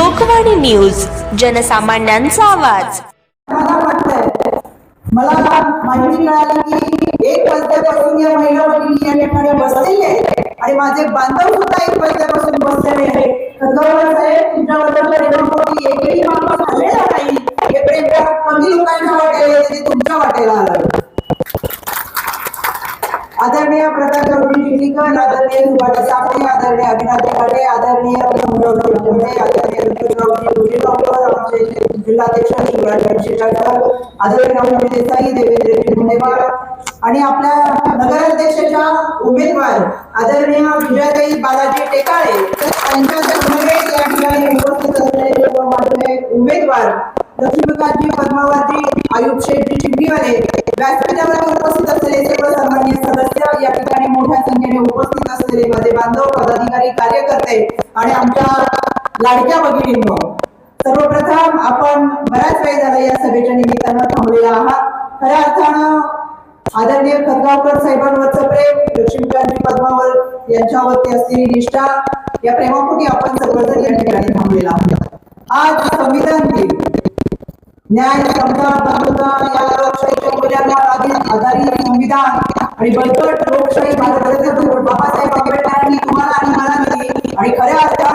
Lokvani news जनसामान्यांचा आवाज. मला माहिती मिळाली की एक वाजल्यापासून या महिला भगिनी या ठिकाणी बसलेले आहेत आणि माझे बांधव सुद्धा एक वाजल्यापासून बसलेले आहेत खतगावकर साहेब तुमच्याबद्दल प्रेमापोटी एकही माणूस झालेला नाही हे प्रेम कमी लोकांच्या वाटेल येते ते तुमच्या वाटेला आलं आदरणीय प्रताप गौरी चिखलीकर आदरणीय सुभाष साखरे आदरणीय अभिनाथ खाडे आदरणीय मुरवजी जमणे आदरणीय ऋतुरावजी भुजे डॉक्टर आमचे जिल्हाध्यक्ष शिवराज शिटाकर आदरणीय देसाई देवेंद्र मुंडेवार आणि आपल्या नगराध्यक्षाच्या उमेदवार आदरणीय विजयाताई बालाजी टेकाळे समवेत या ठिकाणी उपस्थित असलेले माझे उमेदवार लक्ष्मीकांतजी पद्मावती आयुब शेठजी चिमणीवाले व्यासपीठावर उपस्थित असलेले सर्व सन्मान्य सदस्य या ठिकाणी मोठ्या संख्येने उपस्थित असलेले माझे बांधव पदाधिकारी कार्यकर्ते आणि आमच्या लाडक्या भगिनींनो सर्वप्रथम आपण बऱ्याच वेळ झाला या सभेच्या निमित्तानं थांबलेला आहात. खऱ्या अर्थानं आदरणीय खतगावकर साहेबांवरचं प्रेम लक्ष्मीकांतजी पद्मावर यांच्यावरती असलेली निष्ठा या प्रेमापोटी आपण सर्वजण या ठिकाणी थांबलेला आहोत. आज संविधान दिन. न्याय समता बंधुता या लोकशाहीच्या मूल्यांवर आधारित आधारित संविधान आणि बळकट लोकशाही भारतरत्न बाबासाहेब आंबेडकरांनी तुम्हाला आणि मला दिली आणि खऱ्या अर्थात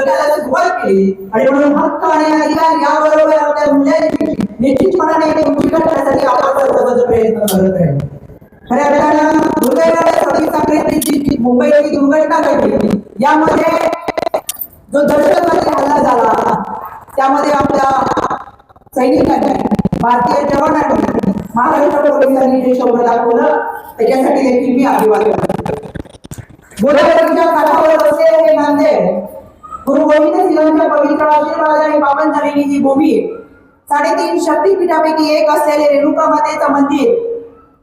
माणूस सुरुवात केली आणि म्हणून हक्क आणि अधिकार याबरोबर आपल्या मूल्यांची निश्चितपणाने तुमची करण्यासाठी आपण सर्वजण प्रयत्न करत राहील खऱ्या अर्थानं दुर्दैवाने सतीश साखरेची मुंबईची दुर्घटना घडली यामध्ये जो दहशतवादी हल्ला झाला त्यामध्ये आपल्या सैनिकांनी भारतीय जवानांनी महाराष्ट्र पोलिसांनी जे शौर्य दाखवलं त्याच्यासाठी देखील मी अभिवादन करतो. गोदावरीच्या काठावर बसलेले हे नांदेड गुरु गोविंद सिंहांच्या पवित्र आशीर्वाद आणि पावन झालेली ही भूमी साडेतीन शक्तीपीठापैकी एक असलेले रेणुका मातेचं मंदिर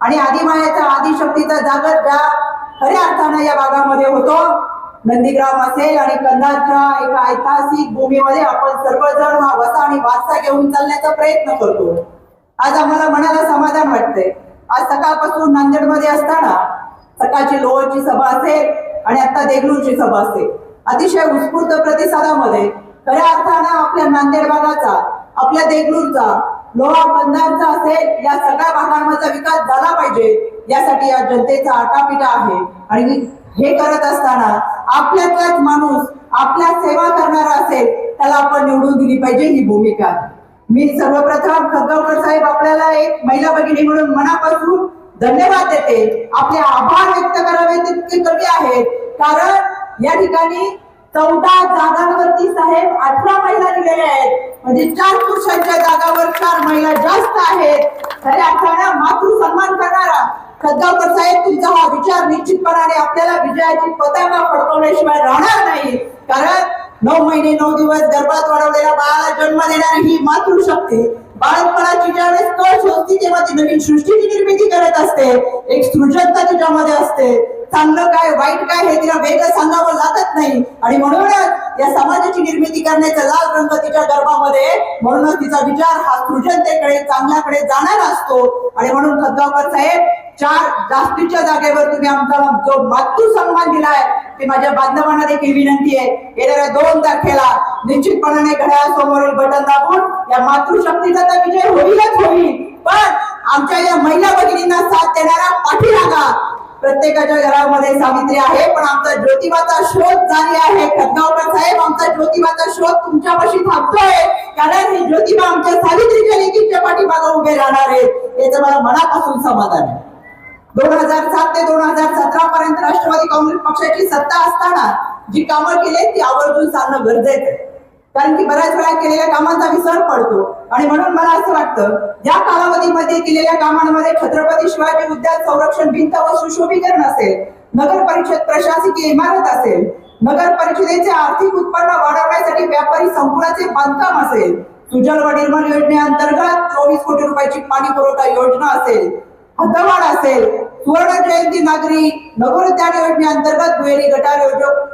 आणि आदिमायाचा आदिशक्तीचा जागर ज्या खऱ्या अर्थानं या भागामध्ये होतो. नंदीग्राम असेल आणि कंधारच्या एका ऐतिहासिक भूमीमध्ये आपण सर्वजण हा वसा आणि वारसा घेऊन चालण्याचा प्रयत्न करतो. आज आम्हाला मनाला समाधान वाटतंय. आज सकाळपासून नांदेडमध्ये असताना सकाळची लोहरची सभा असेल आणि आता देगलूरची सभा असेल. अतिशय उत्स्फूर्त प्रतिसादामध्ये खऱ्या अर्थानं आपल्या नांदेड भागाचा आपल्या देगलूरचा लोहा बंधारचा असेल या सगळ्या भागांचा विकास झाला पाहिजे यासाठी या जनतेचा आटापिटा आहे. आणि हे करत असताना आपल्यातलाच माणूस आपल्या सेवा करणारा असेल त्याला आपण निवडून दिली पाहिजे ही भूमिका. मी सर्वप्रथम खतगावकर साहेब आपल्याला एक महिला भगिनी म्हणून मनापासून धन्यवाद देते. आपले आभार व्यक्त करावे तितके कमी आहेत. कारण या ठिकाणी चौदा जागांवरती साहेब अठरा महिला दिलेल्या आहेत. म्हणजे चार पुरुषांच्या जागावर चार महिला जास्त आहेत. खऱ्या अर्थानं मातृ सन्मान करणारा खदगावकर साहेब तुमचा हा विचार निश्चितपणाने आपल्याला विजयाची पताका फडकवल्याशिवाय राहणार नाही. कारण नऊ महिने नऊ दिवस गर्भात वाढवलेल्या बाळाला जन्म देणारी ही मातृशक्ती बाळपणाची ज्यावेळेस कळ शोधती तेव्हा ती नवीन सृष्टीची निर्मिती करत असते. एक सृजनता तिच्यामध्ये असते. चांगलं काय वाईट काय हे तिला वेगळं सांगावं लागत नाही. आणि म्हणूनच या समाजाची निर्मिती करण्याचा लाल रंग तिच्या गर्भामध्ये म्हणूनच तिचा विचार हा सृजनतेकडे चांगल्याकडे जाणार असतो. आणि म्हणून खतगावकर साहेब चार जास्तीच्या जागेवर तुम्ही आमचा जो मातृ सन्मान दिलाय ते माझ्या बांधवांना देखील विनंती आहे. येणाऱ्या दोन तारखेला निश्चितपणाने घड्याळासमोरील बटन दाबून या मातृशक्तीचा तर विजय होईलच होईल. पण आमच्या या महिला भगिनींना साथ देणारा पाठीरागा प्रत्येकाच्या घरामध्ये सावित्री आहे पण आमचा ज्योतिबाचा शोध जारी आहे. खतगावकर साहेब आमचा ज्योतिबाचा शोध तुमच्यापाशी थांबतोय. कारण हे ज्योतिबा आमच्या सावित्रीच्या लेखीच्या पाठीमागा उभे राहणार आहेत. याचं मला मनापासून समाधान आहे. दोन हजार सात ते दोन हजार सतरा पर्यंत राष्ट्रवादी काँग्रेस पक्षाची सत्ता असताना जी कामं केली ती आवर्जून सांगणं गरजेचं आहे. कारण की बऱ्याच वेळा केलेल्या कामांचा विसर पडतो. आणि म्हणून मला असं वाटतं या कालावधीमध्ये केलेल्या कामांमध्ये छत्रपती शिवाजी उद्यान संरक्षण भिंत व सुशोभीकरण असेल नगर परिषद प्रशासकीय इमारत असेल नगर परिषदेचे आर्थिक उत्पन्न वाढवण्यासाठी व्यापारी संकुलाचे बांधकाम असेल सुजल व निर्मल योजनेअंतर्गत चोवीस कोटी रुपयाची पाणी पुरवठा योजना असेल हतवाड असेल सुवर्ण जयंती नागरी नगरोद्यान योजनेअंतर्गत दुहेरी गटार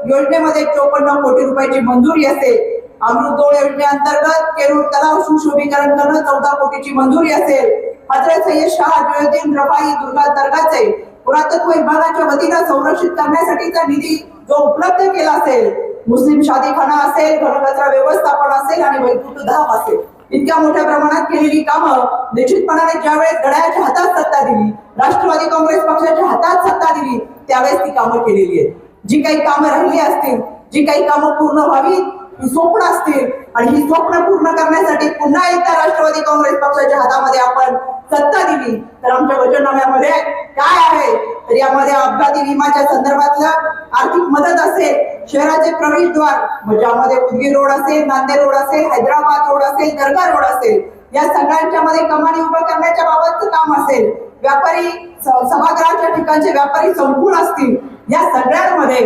योजनेमध्ये चोपन्न कोटी रुपयाची मंजुरी असेल अमृतोळ योजनेअंतर्गत केरूर तलाव सुशोभीकरण करणं चौदा कोटीची मंजुरी असेल. हजरत सय्यद शाह जयुद्दीन रफाई दुर्गा दर्गाचे पुरातत्व विभागाच्या वतीनं संरक्षित करण्यासाठीचा निधी जो उपलब्ध केला असेल. मुस्लिम शादीखाना असेल घनकचरा व्यवस्थापन असेल आणि वैकुंठ धाम असेल. इतक्या मोठ्या प्रमाणात केलेली कामं निश्चितपणाने ज्यावेळेस गडाच्या हातात सत्ता दिली राष्ट्रवादी काँग्रेस पक्षाच्या हातात सत्ता दिली त्यावेळेस ती कामं केलेली आहेत. जी काही कामं राहिली असतील जी काही कामं पूर्ण व्हावी ही स्वप्न असतील आणि ही स्वप्न पूर्ण करण्यासाठी पुन्हा एकदा राष्ट्रवादी काँग्रेस पक्षाच्या हातामध्ये आपण सत्ता दिली. तर आमच्या वचननाम्यामध्ये काय आहे? तर यामध्ये अपघाती विमाच्या संदर्भातलं आर्थिक मदत असेल शहराचे प्रवेशद्वार ज्यामध्ये उदगीर रोड असेल नांदेड रोड असेल हैदराबाद रोड असेल दर्गा रोड असेल या सगळ्यांच्या मध्ये कमानी उभं करण्याच्या बाबतचं काम असेल व्यापारी सभागृहाच्या ठिकाणचे व्यापारी संकुल असतील या सगळ्यांमध्ये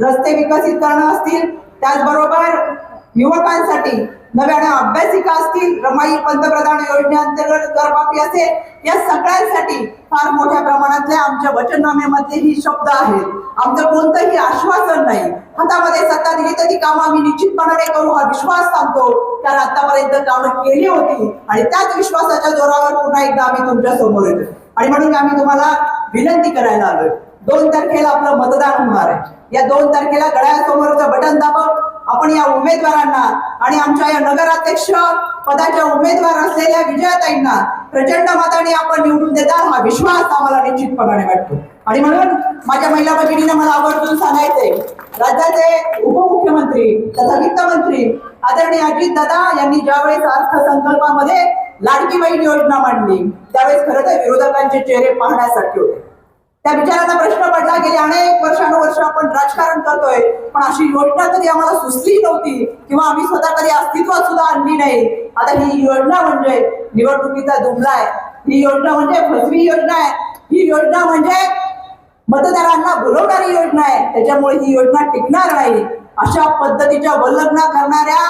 रस्ते विकसित करणं असतील त्याचबरोबर युवकांसाठी नव्याने अभ्यासिका असतील रमाई पंतप्रधान योजनेअंतर्गत करमाफी असेल या सगळ्यांसाठी फार मोठ्या प्रमाणातले आमच्या वचननाम्यामध्ये ही शब्द आहेत. आमचं कोणतंही आश्वासन नाही. हातामध्ये सत्ता दिली तर ती कामं आम्ही निश्चितपणाने करू हा विश्वास सांगतो. कारण आतापर्यंत कामं केली होती आणि त्याच विश्वासाच्या जोरावर पुन्हा एकदा आम्ही तुमच्यासमोर येतो आणि म्हणून आम्ही तुम्हाला विनंती करायला आलोय. दोन तारखेला आपलं मतदान होणार आहे. या दोन तारखेला गळ्यासमोरचं बटन दाबून आपण या उमेदवारांना आणि आमच्या या नगराध्यक्ष पदाच्या उमेदवार असलेल्या विजयाताईंना प्रचंड मताने आपण निवडून देतात हा विश्वास आम्हाला निश्चितपणाने वाटतो. आणि म्हणून माझ्या महिला भगिनीने मला आवर्जून सांगायचंय राज्याचे उपमुख्यमंत्री तथा वित्तमंत्री आदरणीय अजित दादा यांनी ज्यावेळेस अर्थसंकल्पामध्ये लाडकी बहीण योजना मांडली त्यावेळेस खरं तर विरोधकांचे चेहरे पाहण्यासारखे होते. त्या विचारांना प्रश्न पडला गेले अनेक वर्षानुवर्ष आपण राजकारण करतोय पण अशी योजना कधी आम्हाला सुचली नव्हती किंवा आम्ही स्वतः कधी अस्तित्वात सुद्धा आणली नाही. आता ही योजना म्हणजे निवडणुकीचा दुमला आहे. ही योजना म्हणजे फसवी योजना आहे. ही योजना म्हणजे मतदारांना बोलवणारी योजना आहे. त्याच्यामुळे ही योजना टिकणार नाही. अशा पद्धतीच्या वल्लग्न करणाऱ्या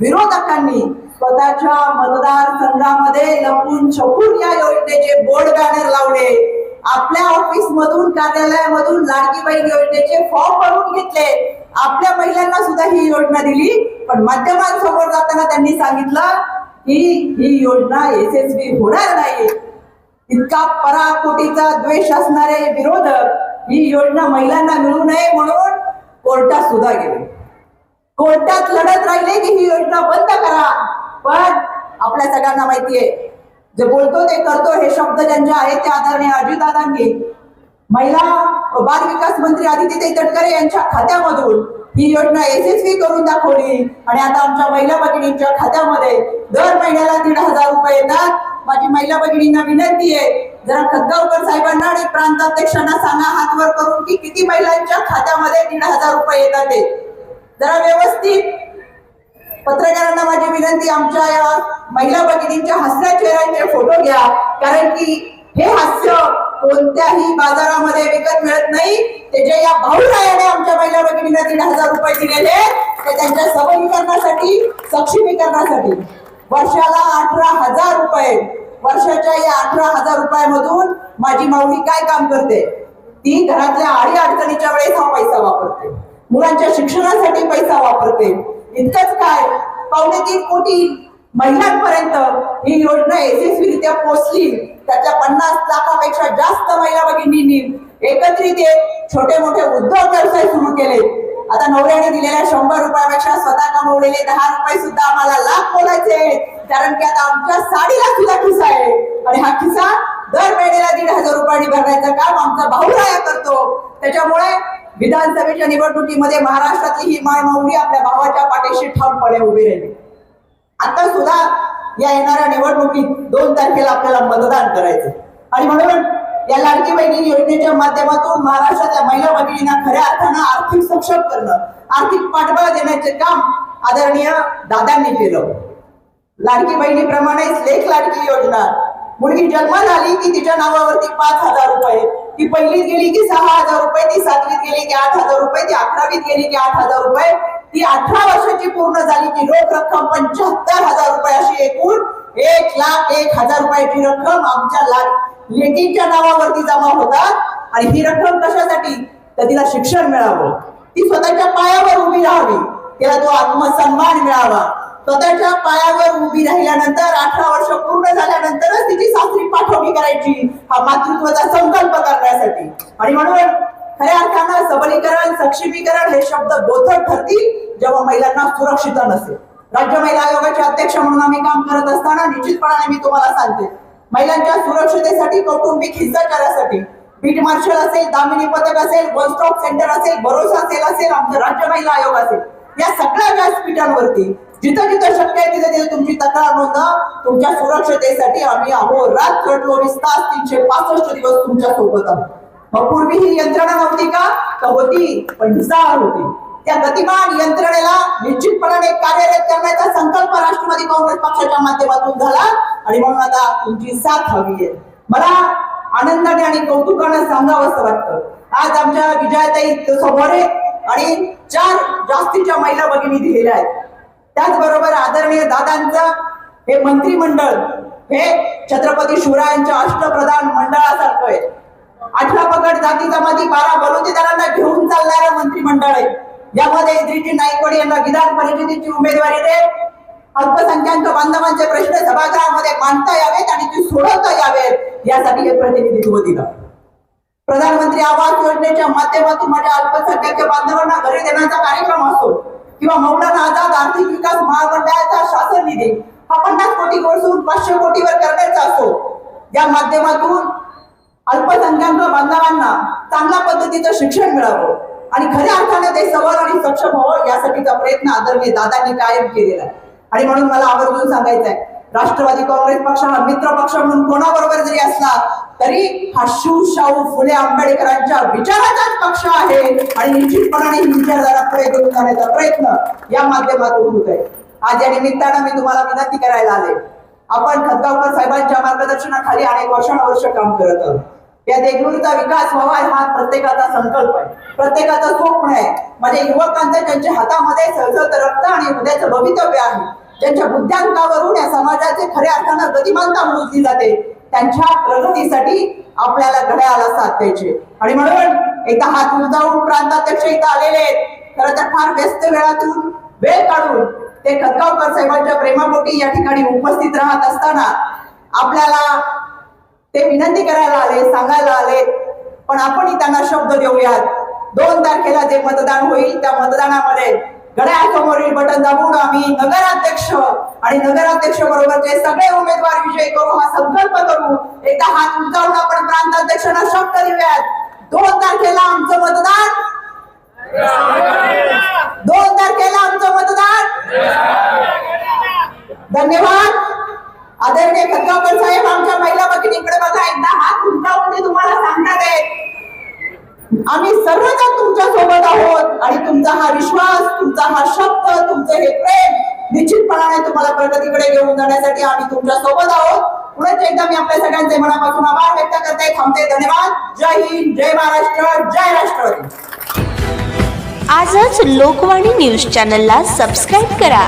विरोधकांनी स्वतःच्या मतदारसंघामध्ये लपून छपून या योजनेचे बोर्ड बॅनर लावले. आपल्या ऑफिस मधून कार्यालयामधून लाडकी बहीण योजनेचे फॉर्म भरून घेतले. आपल्या महिलांना सुद्धा ही योजना दिली. पण माध्यमांसमोर जाताना त्यांनी सांगितलं की ही योजना यशस्वी होणार नाही. इतका पराकोटीचा द्वेष असणारे विरोधक ही योजना महिलांना मिळू नये म्हणून कोर्टात सुद्धा गेले. कोर्टात लढत राहिले की ही योजना बंद करा. पण आपल्या सगळ्यांना माहितीये जे बोलतो ते करतो हे शब्द ज्यांचे आहेत ते आदरणीय अजितदादांनी. महिला बाल विकास मंत्री आदिती तटकरे यांच्या खात्यामधून ही योजना यशस्वी करून दाखवली. आणि आता आमच्या महिला भगिनींच्या खात्यामध्ये दर महिन्याला दीड हजार रुपये येतात. माझी महिला भगिनींना विनंती आहे जरा खतगावकर साहेबांना आणि प्रांताध्यक्षांना सांगा हातवर करून की किती महिलांच्या खात्यामध्ये दीड हजार रुपये येतात ते. जरा व्यवस्थित पत्रकारांना माझी विनंती आमच्या या महिला भगिनींच्या हसऱ्या चेहऱ्यांचे फोटो घ्या. कारण की हे हास्य कोणत्याही बाजारामध्ये विकत मिळत नाही. ते जे या भाऊरायाने आमच्या महिला भगिनींना दीड हजार रुपये दिलेले ते त्यांच्या सबलीकरणासाठी सक्षमीकरणासाठी. वर्षाला अठरा हजार रुपये. वर्षाच्या या अठरा हजार रुपयामधून माझी माऊली काय काम करते? ती घरातल्या आडी अडचणीच्या वेळेस हा पैसा वापरते. मुलांच्या शिक्षणासाठी पैसा वापरते. इतकंच काय? पावणे तीन कोटी महिलांपर्यंत ही योजना यशस्वीरित्या पोहोचली. त्याच्या पन्नास लाखापेक्षा जास्त महिला भगिनींनी एकत्रित छोटे मोठे उद्योग व्यवसाय सुरू केले. आता नवऱ्याने दिलेल्या शंभर रुपयापेक्षा स्वतः कमवलेले दहा रुपये सुद्धा आम्हाला लाभ बोलायचे आहेत. कारण की आता आमच्या साडीला सुद्धा खिसा आहे. आणि हा खिसा दर महिन्याला दीड हजार रुपयांनी भरण्याचं काम आमचा भाऊराया करतो. त्याच्यामुळे विधानसभेच्या निवडणुकीमध्ये महाराष्ट्रातली ही माय आपल्या भावाच्या पाठीशी ठामपणे उभी राहिली. आता सुद्धा या येणाऱ्या निवडणुकीत दोन तारखेला आपल्याला मतदान करायचं आणि म्हणून या लाडकी बहिणी योजनेच्या माध्यमातून महाराष्ट्रातल्या महिला भगिनींना खऱ्या अर्थानं आर्थिक सक्षम करणं आर्थिक पाठबळ देण्याचे काम आदरणीय दादांनी केलं. लाडकी बहिणीप्रमाणेच लेख लाडकी योजना. मुलगी जन्माला आली की तिच्या नावावरती पाच हजार रुपये ती पहिलीत गेली की सहा हजार रुपये ती सातवीत गेली की आठ हजार रुपये ती अकरावीत गेली की आठ हजार रुपये. ती अठरा वर्षाची पूर्ण झाली की रोख रक्कम पंच्याहत्तर हजार रुपये अशी एकूण एक लाख एक हजार रुपयाची रक्कम आमच्या लाख लेकींच्या नावावरती जमा होतात. आणि ही रक्कम कशासाठी? तर तिला शिक्षण मिळावं. ती स्वतःच्या पायावर उभी राहावी. तिला तो आत्मसन्मान मिळावा. स्वतःच्या पायावर उभी राहिल्यानंतर अठरा वर्ष पूर्ण झाल्यानंतरच तिची सासरी पाठवणी करायची. हा मातृत्वाचा संकल्प करण्यासाठी. आणि म्हणून खऱ्या अर्थानं सबलीकरण सक्षमीकरण हे शब्द बोथट ठरतील जेव्हा महिलांना सुरक्षित नसेल. राज्य महिला आयोगाचे अध्यक्ष म्हणून आम्ही काम करत असताना निश्चितपणाने मी तुम्हाला सांगते. महिलांच्या सुरक्षतेसाठी कौटुंबिक हिंसाचारासाठी बीट मार्शल असेल दामिनी पथक असेल वन स्टॉप सेंटर असेल भरोसा सेल असेल आमचं राज्य महिला आयोग असेल या सगळ्या व्यासपीठांवरती जिथं जिथं शक्य आहे तिथे तिथे तुमची तक्रार नोंदा तुमच्या सुरक्षतेसाठी आम्ही आहो रात चोवीस तास तीनशे पासष्ट दिवस तुमच्यासोबत आहोत. मग पूर्वी ही यंत्रणा नव्हती का? तर होती पण ढिसाळ होती. त्या गतिमान यंत्रणेला निश्चितपणाने कार्यरत करण्याचा संकल्प राष्ट्रवादी काँग्रेस पक्षाच्या माध्यमातून झाला आणि म्हणून आता तुमची साथ हवी आहे. मला आनंदाने आणि कौतुकाने सांगावं असं वाटतं. आज आमच्या विजयाताई समोर आहे आणि चार जास्तीच्या महिला भगिनी दिलेल्या आहेत. त्याचबरोबर आदरणीय दादांचं हे मंत्रिमंडळ हे छत्रपती शिवरायांच्या अष्टप्रधान मंडळासारखं आहे. अठरा पकड जाती जमाती बारा बलुतेदारांना घेऊन चालणारं मंत्रिमंडळ आहे. यामध्ये इद्रिजी नाईकवाडी यांना विधान परिषदेची उमेदवारी दे अल्पसंख्याक बांधवांचे प्रश्न सभागृहामध्ये मांडता यावेत आणि ते सोडवता यावेत यासाठी हे प्रतिनिधित्व दिलं प्रधानमंत्री आवास योजनेच्या माध्यमातून माझ्या अल्पसंख्याक बांधवांना घरी देण्याचा कार्यक्रम असतो. किंवा मौलाना आझाद आर्थिक विकास महामंडळाचा शासन निधी हा पन्नास कोटी वरसून पाचशे कोटीवर करण्याचा असो या माध्यमातून अल्पसंख्याक बांधवांना चांगल्या पद्धतीचं शिक्षण मिळावं. आणि खऱ्या अर्थाने ते सवल आणि सक्षम व्हावं यासाठीचा प्रयत्न आदरणीय दादांनी कायम केलेला आहे. आणि म्हणून मला आवर्जून सांगायचं आहे राष्ट्रवादी काँग्रेस पक्ष हा मित्र पक्ष म्हणून कोणाबरोबर जरी असला तरी हा शिवशाहू फुले आंबेडकरांच्या विचाराचाच पक्ष आहे आणि निश्चितपणाने ही विचारधारा पुढे घेऊन जाण्याचा प्रयत्न या माध्यमातून होत आहे. आज या निमित्तानं मी तुम्हाला विनंती करायला आले. आपण खतगावकर साहेबांच्या मार्गदर्शनाखाली अनेक वर्षानुवर्ष काम करत आहोत. या देगलूरचा विकास व्हावा हा प्रत्येकाचा संकल्प आहे. प्रत्येकाचं स्वप्न आहे. म्हणजे युवकांचं ज्यांच्या हातामध्ये सळसळत रक्त आणि हृदयाचं भवितव्य आहे ज्यांच्या बुद्ध्यांकावरून या समाजाचे खऱ्या अर्थानं गतिमानता मोजली जाते त्यांच्या प्रगतीसाठी आपल्याला घड्याला साथ द्यायचे. आणि म्हणून एकदा हात उंचावून प्रांताध्यक्ष इथं आलेले आहेत. खरं तर फार व्यस्त वेळातून वेळ काढून ते खतगावकर साहेबांच्या प्रेमापोटी या ठिकाणी उपस्थित राहत असताना आपल्याला ते विनंती करायला आले सांगायला आले. पण आपणही त्यांना शब्द देऊयात. दोन तारखेला जे मतदान होईल त्या मतदानामध्ये घड्याळसमोरील बटन दाबून आम्ही नगराध्यक्ष आणि नगराध्यक्ष बरोबरचे सगळे उमेदवार विजयी करू हा संकल्प करू एकदा हात उंचावून आपण प्रांताध्यक्षांना शब्द देऊयात दोन तारखेला आमचं मतदान. दोन तारखेला आमचं मतदान. धन्यवाद. आदरणीय खतगावकर साहेब आमच्या महिला भगिनीकडे बघा एकदा हात उंचावून ते तुम्हाला सांगणार आहे. आम्ही सर्वजण तुमच्यासोबत आहोत आणि तुमचा हा विश्वास तुमचा हा शब्द तुमचं हे प्रेम निश्चितपणाने तुम्हाला प्रगतीकडे घेऊन जाण्यासाठी आम्ही तुमच्यासोबत आहोत. पुढेच एकदा मी आपल्या सगळ्यांचे मनापासून आभार व्यक्त करते. थांबते धन्यवाद. जय हिंद जय महाराष्ट्र जय राष्ट्रवादी. आजच लोकवाणी न्यूज चॅनलला सबस्क्राईब करा.